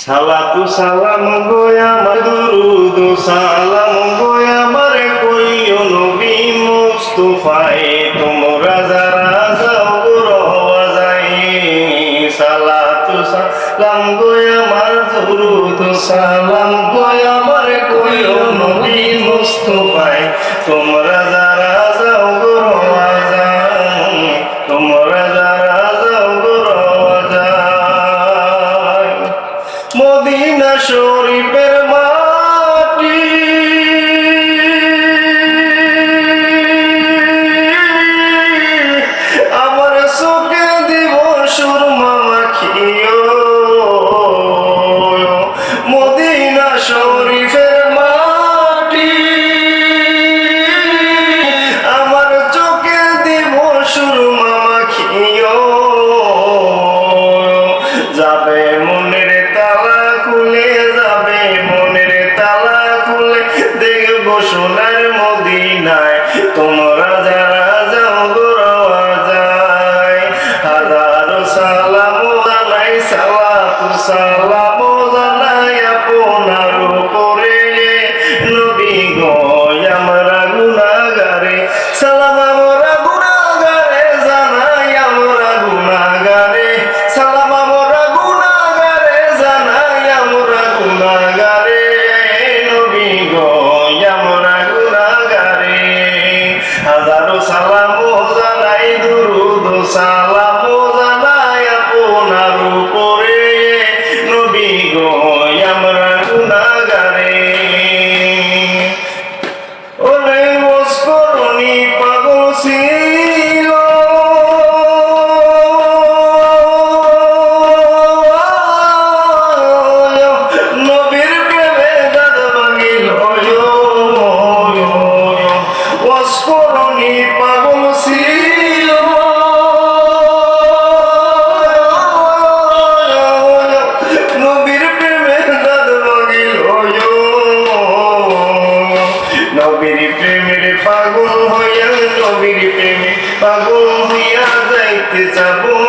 সালাতু সালাম গোয়া আমার দুরুদ, সালাম গোয়া আমার কইও নবী মুস্তাফায়ে, তোমরা যারা যাও রওয়া যাই সালাতু সালাম গোয়া আমার দুরুদ, সালাম গোয়া আমার কইও নবী মুস্তাফায়ে, তোমরা যারা শরীফের সালাম নবীর প্রেমের পাগল হইয়া নবীর প্রেমে পাগল হইয়া যাইতে যাব।